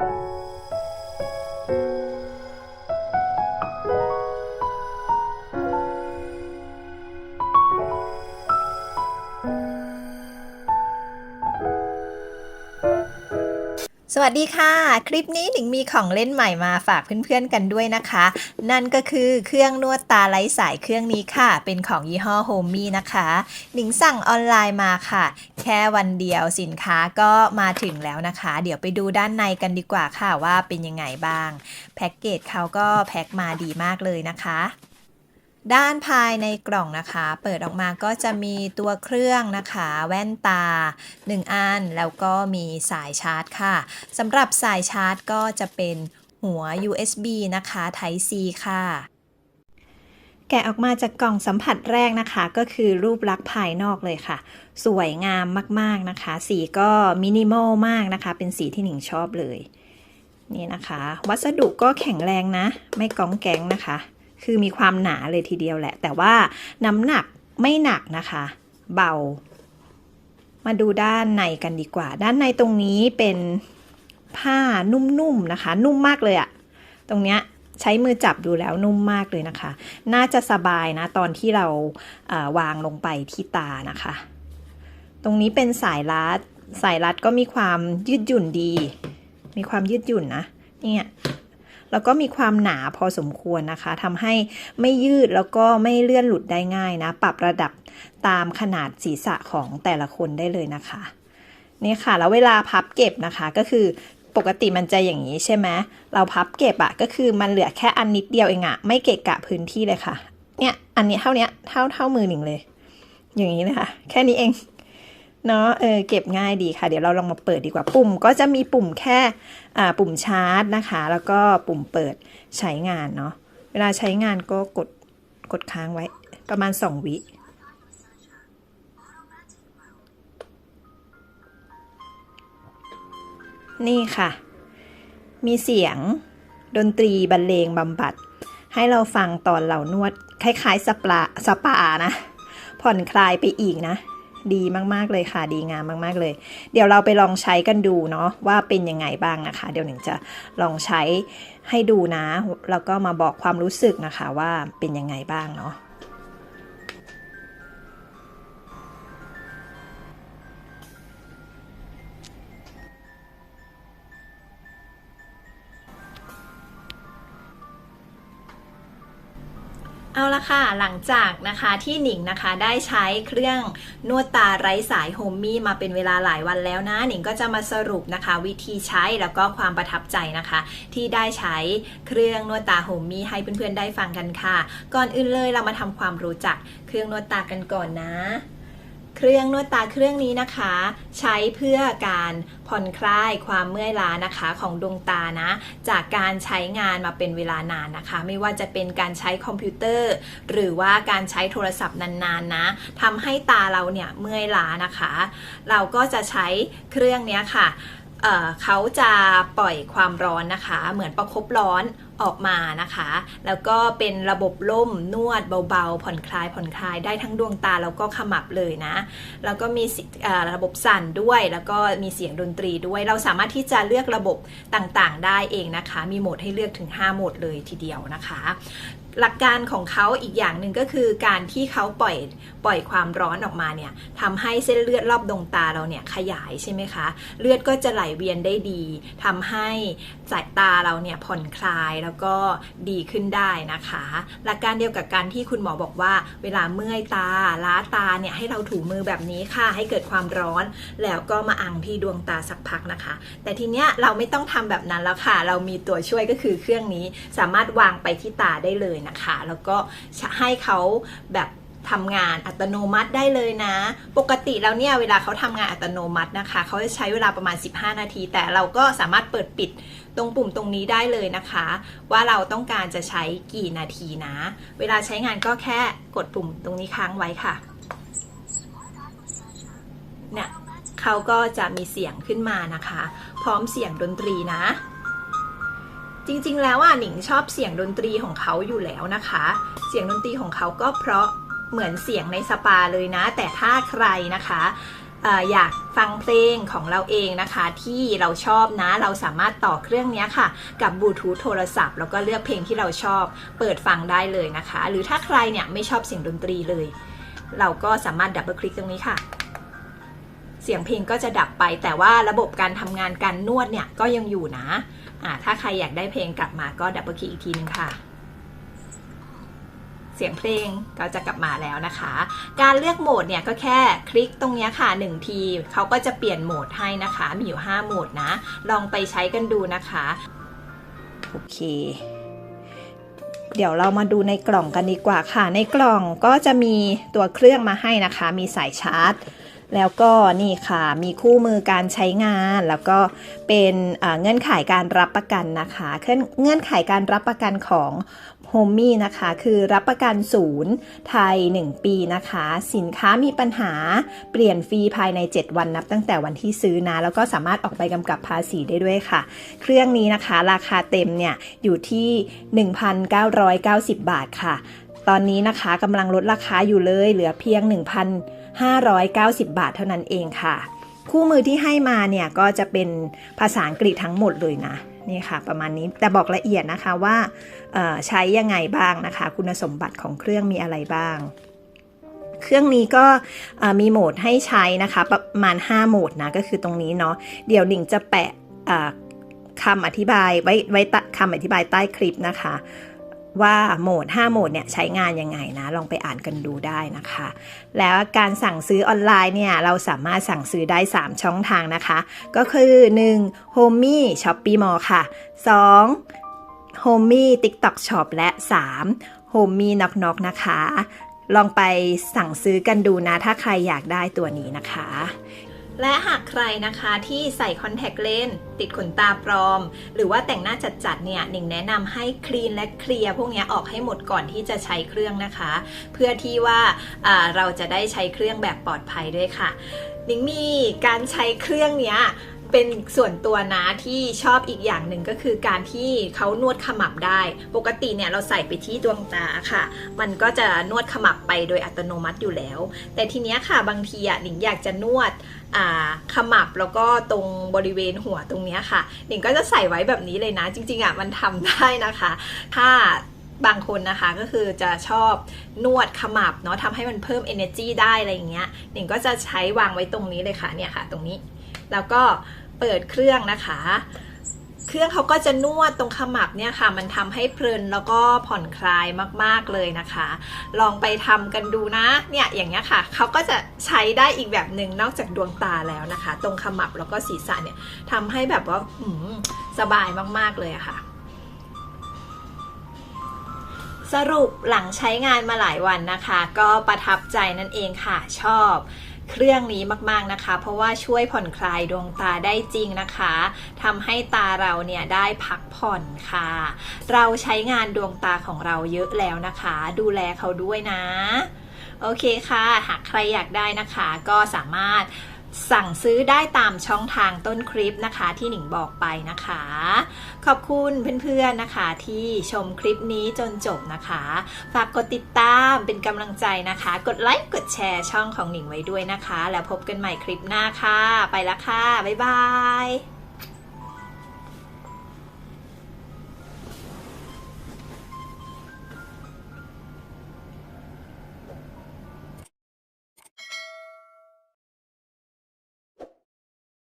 ส วัสดีค่ะ คลิปนี้หนิงมีของเล่นใหม่มาฝากเพื่อนๆกันด้วยนะคะ นั่นก็คือเครื่องนวดตาไร้สายเครื่องนี้ค่ะ เป็นของยี่ห้อโฮมี่นะคะหนิงสั่งออนไลน์มาค่ะ แค่วันเดียวสินค้าก็มาถึงแล้วนะคะ เดี๋ยวไปดูด้านในกันดีกว่าค่ะว่าเป็นยังไงบ้าง แพ็กเกจเขาก็แพ็คมาดีมากเลยนะคะ ด้านภายในกล่องนะคะ เปิดออกมาก็จะมีตัวเครื่องนะคะ แว่นตา 1 อัน แล้วก็มีสายชาร์จค่ะสำหรับสายชาร์จก็จะเป็นหัว USB นะคะ Type C ค่ะแกะออกมาจากกล่องสัมผัสแรกนะคะ ก็คือรูปลักษณ์ภายนอกเลยค่ะ สวยงามมากๆนะคะ สีก็มินิมอลมากนะคะ เป็นสีที่หนิงชอบเลย นี่นะคะ วัสดุก็แข็งแรงนะ ไม่ก้องแก๊งนะคะ คือมีความหนาเลยทีเดียวแหละ แต่ว่าน้ำหนักไม่หนักนะคะ เบา มาดูด้านในกันดีกว่า ด้านในตรงนี้เป็นผ้านุ่มๆนะคะ นุ่มมากเลยอะตรงเนี้ยใช้มือจับดูแล้วนุ่มมากเลยนะคะ น่าจะสบายนะตอนที่เราเอ่อวางลงไปที่ตานะคะ ตรงนี้เป็นสายรัด สายรัดก็มีความยืดหยุ่นดี มีความยืดหยุ่นนะ เนี่ย แล้วก็มีความหนาพอสมควรนะคะทำให้ไม่ยืดแล้วก็ไม่เลื่อนหลุดได้ง่ายนะ ปรับระดับตามขนาดศีรษะของแต่ละคนได้เลยนะคะนี่ค่ะ แล้วเวลาพับเก็บนะคะก็คือปกติมันจะอย่างนี้ใช่ไหมเราพับเก็บอะก็คือมันเหลือแค่อันนิดเดียวเองอะไม่เกะกะพื้นที่เลยค่ะ เนี่ยอันนี้เท่านี้เท่าเท่ามือหนิงเลย อย่างนี้เลยค่ะ แค่นี้เอง เนาะเออเก็บง่ายดีค่ะ เดี๋ยวเราลองมาเปิดดีกว่าปุ่ม ก็จะมีปุ่มแค่อ่าปุ่มชาร์จนะคะ แล้วก็ปุ่มเปิดใช้งานเนาะเวลาใช้งานก็กดกดค้างไว้ประมาณ 2 วินี่ค่ะ มีเสียงดนตรีบรรเลงบำบัด ให้เราฟังตอนเรานวดคล้ายๆสปาสปานะ ผ่อนคลายไปอีกนะ ดีมากๆเลยค่ะ ดีงามมากๆเลย เดี๋ยวเราไปลองใช้กันดูเนาะว่าเป็นยังไงบ้างนะคะ เดี๋ยวหนึ่งจะลองใช้ให้ดูนะ แล้วก็มาบอกความรู้สึกนะคะว่าเป็นยังไงบ้างเนาะ เอาละค่ะ หลังจากนะคะที่หนิงนะคะได้ใช้เครื่องนวดตาไร้สายโฮมมี่มาเป็นเวลาหลายวันแล้วนะ หนิงก็จะมาสรุปนะคะ วิธีใช้แล้วก็ความประทับใจนะคะ ที่ได้ใช้เครื่องนวดตาโฮมมี่ให้เพื่อนๆได้ฟังกันค่ะ ก่อนอื่นเลยเรามาทำความรู้จักเครื่องนวดตากันก่อนนะ เครื่องนวดตาเครื่องนี้นะคะ ใช้เพื่อการผ่อนคลายความเมื่อยล้านะคะของดวงตานะ จากการใช้งานมาเป็นเวลานานนะคะ ไม่ว่าจะเป็นการใช้คอมพิวเตอร์ หรือว่าการใช้โทรศัพท์นานๆนะทำให้ตาเราเนี่ยเมื่อยล้านะคะ เราก็จะใช้เครื่องนี้ค่ะ เขาจะปล่อยความร้อนนะคะ เหมือนประคบร้อนออกมานะคะ แล้วก็เป็นระบบล่มนวดเบาๆ ผ่อนคลายผ่อนคลายได้ทั้งดวงตาแล้วก็ขมับเลยนะ แล้วก็มีระบบสั่นด้วย แล้วก็มีเสียงดนตรีด้วย เราสามารถที่จะเลือกระบบต่างๆ ได้เองนะคะ มีโหมดให้เลือกถึง 5 โหมดเลยทีเดียวนะคะ หลักการของเขาอีกอย่างหนึ่งก็คือการที่เขาปล่อยปล่อยความร้อนออกมาเนี่ยทำให้เส้นเลือดรอบดวงตาเราเนี่ยขยายใช่ไหมคะ เลือดก็จะไหลเวียนได้ดีทำให้สายตาเราเนี่ยผ่อนคลายแล้วก็ดีขึ้นได้นะคะ หลักการเดียวกับการที่คุณหมอบอกว่า เวลาเมื่อยตาล้าตาเนี่ยให้เราถูมือแบบนี้ค่ะ ให้เกิดความร้อน แล้วก็มาอังที่ดวงตาสักพักนะคะ แต่ทีเนี้ยเราไม่ต้องทำแบบนั้นแล้วค่ะ เรามีตัวช่วยก็คือเครื่องนี้สามารถวางไปที่ตาได้เลยนะคะ แล้วก็ให้เขาแบบทำงานอัตโนมัติได้เลยนะ ปกติแล้วเนี่ยเวลาเขาทำงานอัตโนมัตินะคะ เขาจะใช้เวลาประมาณ 15 นาที แต่เราก็สามารถเปิดปิดตรงปุ่มตรงนี้ได้เลยนะคะ ว่าเราต้องการจะใช้กี่นาทีนะ เวลาใช้งานก็แค่กดปุ่มตรงนี้ค้างไว้ค่ะเนี่ยเขาก็จะมีเสียงขึ้นมานะคะ พร้อมเสียงดนตรีนะ จริงๆ แล้วอะหนิงชอบเสียงดนตรีของเขาอยู่แล้วนะคะ เสียงดนตรีของเขาก็เพราะเหมือนเสียงในสปาเลยนะ แต่ถ้าใครนะคะอยากฟังเพลงของเราเองนะคะ ที่เราชอบนะเราสามารถต่อเครื่องนี้ค่ะ กับบลูทูธโทรศัพท์แล้วก็เลือกเพลงที่เราชอบเปิดฟังได้เลยนะคะ หรือถ้าใครเนี่ยไม่ชอบเสียงดนตรีเลย เราก็สามารถดับเบิลคลิกตรงนี้ค่ะ เสียงเพลงก็จะดับไปแต่ว่าระบบการทำงานการนวดเนี่ยก็ยังอยู่นะ ถ้าใครอยากได้เพลงกลับมาก็ดับเบิลคลิกอีกทีนึงค่ะเสียงเพลงก็จะกลับมาแล้วนะคะ การเลือกโหมดเนี่ยก็แค่คลิกตรงนี้ค่ะ 1 ทีเขาก็จะเปลี่ยนโหมดให้นะคะ มีอยู่ 5 โหมดนะ ลองไปใช้กันดูนะคะ โอเค เดี๋ยวเรามาดูในกล่องกันดีกว่าค่ะ ในกล่องก็จะมีตัวเครื่องมาให้นะคะ มีสายชาร์จ แล้วก็นี่ค่ะมีคู่มือการใช้งานแล้วก็เป็นเงื่อนไขการรับประกันนะคะ เงื่อนไขการรับประกันของโฮมมี่นะคะคือรับประกันศูนย์ไทย 1 ปีนะคะ สินค้ามีปัญหาเปลี่ยนฟรีภายใน 7 วันนับตั้งแต่วันที่ซื้อนะ แล้วก็สามารถออกใบกำกับภาษีได้ด้วยค่ะ เครื่องนี้นะคะราคาเต็มเนี่ยอยู่ที่ 1,990 บาทค่ะ ตอนนี้นะคะกำลังลดราคาอยู่เลยเหลือเพียง 590 บาทเท่านั้นเองค่ะ คู่มือที่ให้มาเนี่ยก็จะเป็นภาษาอังกฤษทั้งหมดเลยนะนี่ค่ะ ประมาณนี้แต่บอกละเอียดนะคะว่าใช้ยังไงบ้างนะคะ คุณสมบัติของเครื่องมีอะไรบ้าง เครื่องนี้ก็มีโหมดให้ใช้นะคะ ประมาณ 5 โหมดนะก็คือตรงนี้เนาะเดี๋ยวหนิงจะแปะคำอธิบายไว้ไว้คำอธิบายใต้คลิปนะคะ ว่าโหมด 5 โหมดเนี่ยใช้งานยังไงนะ ลองไปอ่านกันดูได้นะคะ แล้วการสั่งซื้อออนไลน์เนี่ย เราสามารถสั่งซื้อได้ 3 ช่องทางนะคะ ก็คือ 1. h o m i Shopee Mall ค่ะ 2. h o m i TikTok Shop และ 3. h o m i Knock Knock นะคะ ลองไปสั่งซื้อกันดูนะ ถ้าใครอยากได้ตัวนี้นะคะ และหากใครนะคะที่ใส่คอนแทคเลนส์ติดขนตาปลอม หรือว่าแต่งหน้าจัดๆเนี่ยหนิงแนะนำให้คลีนและเคลียร์พวกนี้ออกให้หมดก่อนที่จะใช้เครื่องนะคะ เพื่อที่ว่าาเราจะได้ใช้เครื่องแบบปลอดภัยด้วยค่ะหนิงมีการใช้เครื่องเนี้ย เป็นส่วนตัวนะที่ชอบอีกอย่างหนึ่งก็คือการที่เขานวดขมับได้ ปกติเนี่ยเราใส่ไปที่ดวงตาค่ะ มันก็จะนวดขมับไปโดยอัตโนมัติอยู่แล้ว แต่ทีเนี้ยค่ะบางทีอะหนิงอยากจะนวดขมับแล้วก็ตรงบริเวณหัวตรงเนี้ยค่ะหนิงก็จะใส่ไว้แบบนี้เลยนะ จริงๆอะมันทำได้นะคะ ถ้าบางคนนะคะก็คือจะชอบนวดขมับเนาะทำให้มันเพิ่ม energy ได้อะไรอย่างเงี้ยหนิงก็จะใช้วางไว้ตรงนี้เลยค่ะเนี่ยค่ะ ตรงนี้ แล้วก็ เปิดเครื่องนะคะ เครื่องเขาก็จะนวดตรงขมับเนี่ยค่ะ มันทำให้เพลินแล้วก็ผ่อนคลายมากๆเลยนะคะ ลองไปทำกันดูนะเนี่ยอย่างเงี้ยค่ะเขาก็จะใช้ได้อีกแบบหนึ่งนอกจากดวงตาแล้วนะคะ ตรงขมับแล้วก็ศีรษะเนี่ยทำให้แบบว่าสบายมากๆเลยะค่ะสรุปหลังใช้งานมาหลายวันนะคะ ก็ประทับใจนั่นเองค่ะชอบ เครื่องนี้มากๆนะคะ เพราะว่าช่วยผ่อนคลายดวงตาได้จริงนะคะทำให้ตาเราเนี่ยได้พักผ่อนค่ะ เราใช้งานดวงตาของเราเยอะแล้วนะคะ ดูแลเขาด้วยนะ โอเคค่ะ หากใครอยากได้นะคะ ก็สามารถ สั่งซื้อได้ตามช่องทางต้นคลิปนะคะที่หนิงบอกไปนะคะ ขอบคุณเพื่อนๆนะคะที่ชมคลิปนี้จนจบนะคะ ฝากกดติดตามเป็นกำลังใจนะคะ กดไลค์กดแชร์ช่องของหนิงไว้ด้วยนะคะ แล้วพบกันใหม่คลิปหน้าค่ะ ไปละค่ะ บ๊ายบาย